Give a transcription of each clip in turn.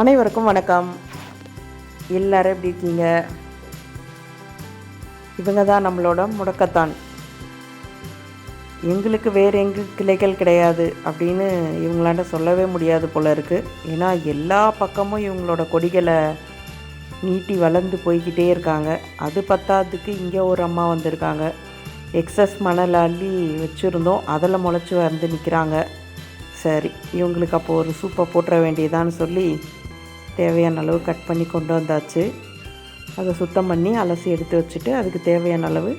அனைவருக்கும் வணக்கம். எல்லாரும் எப்படி இருக்கீங்க? இவங்க தான் நம்மளோட முடக்கத்தான். எங்களுக்கு வேறு எங்கு கிளைகள் கிடையாது அப்படின்னு இவங்களாண்ட சொல்லவே முடியாது போல இருக்குது ஏன்னா எல்லா பக்கமும் இவங்களோட கொடிகளை நீட்டி வளர்ந்து போய்கிட்டே இருக்காங்க. அது பத்தாததுக்கு இங்கே ஒரு அம்மா வந்திருக்காங்க. எக்ஸஸ் மணல் அள்ளி வச்சுருந்தோம். அதில் முளைச்சி வந்து நிற்கிறாங்க. சரி இவங்களுக்கு அப்போது ஒரு சூப்பை போட்டுற வேண்டியதான்னு சொல்லி தேவையான அளவு கட் பண்ணி கொண்டு வந்தாச்சு. அதை சுத்தம் பண்ணி அலசி எடுத்து வச்சுட்டு அதுக்கு தேவையான அளவு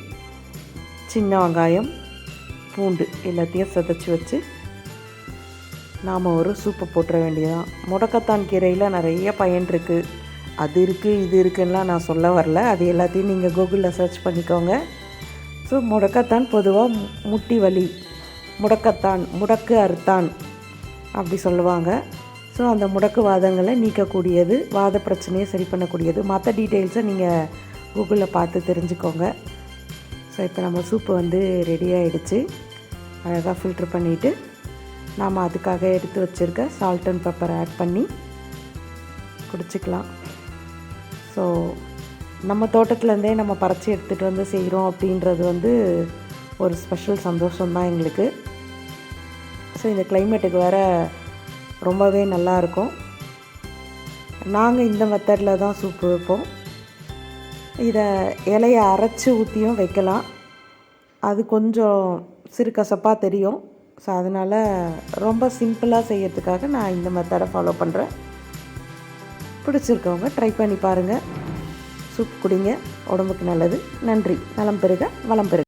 சின்ன வெங்காயம் பூண்டு எல்லாத்தையும் சதைச்சி வச்சு நாம் ஒரு சூப்பை போட்டுற வேண்டியதான் முடக்கத்தான் கீரையில் நிறைய பயன் இருக்குது அது இருக்குது இது இருக்குன்னுலாம் நான் சொல்ல வரல. அது எல்லாத்தையும் நீங்கள் கூகுளில் சர்ச் பண்ணிக்கோங்க. ஸோ முடக்கத்தான் பொதுவாக முட்டி வலி முடக்கத்தான் முடக்கு அறுத்தான் அப்படி சொல்லுவாங்க. ஸோ அந்த முடக்கு வாதங்களை நீக்கக்கூடியது வாத பிரச்சனையை சரி பண்ணக்கூடியது. மற்ற டீட்டெயில்ஸை நீங்கள் கூகுளில் பார்த்து தெரிஞ்சுக்கோங்க. ஸோ இப்போ நம்ம சூப்பு வந்து ரெடி ஆகிடுச்சு அழகாக ஃபில்ட்ரு பண்ணிவிட்டு நாம் அதுக்காக எடுத்து வச்சுருக்க சால்ட் அண்ட் பெப்பர் ஆட் பண்ணி குடிச்சிக்கலாம். ஸோ நம்ம தோட்டத்துலேருந்தே நம்ம பறித்து எடுத்துகிட்டு வந்து செய்கிறோம் அப்படின்றது வந்து ஒரு ஸ்பெஷல் சந்தோஷம்தான் எங்களுக்கு. ஸோ இந்த கிளைமேட்டுக்கு வேறு ரொம்பவே நல்லாயிருக்கும். நாங்கள் இந்த மெத்தடில் தான் சூப்பு வைப்போம். இதை இலையை அரைச்சி ஊற்றியும் வைக்கலாம். அது கொஞ்சம் சிறு கசப்பாக தெரியும். ஸோ அதனால் ரொம்ப சிம்பிளாக செய்யறதுக்காக நான் இந்த மெத்தடை ஃபாலோ பண்ணுறேன் பிடிச்சிருக்கவங்க ட்ரை பண்ணி பாருங்கள் சூப் குடிங்க. உடம்புக்கு நல்லது. நன்றி. நலம் பெருக வளம் பெருக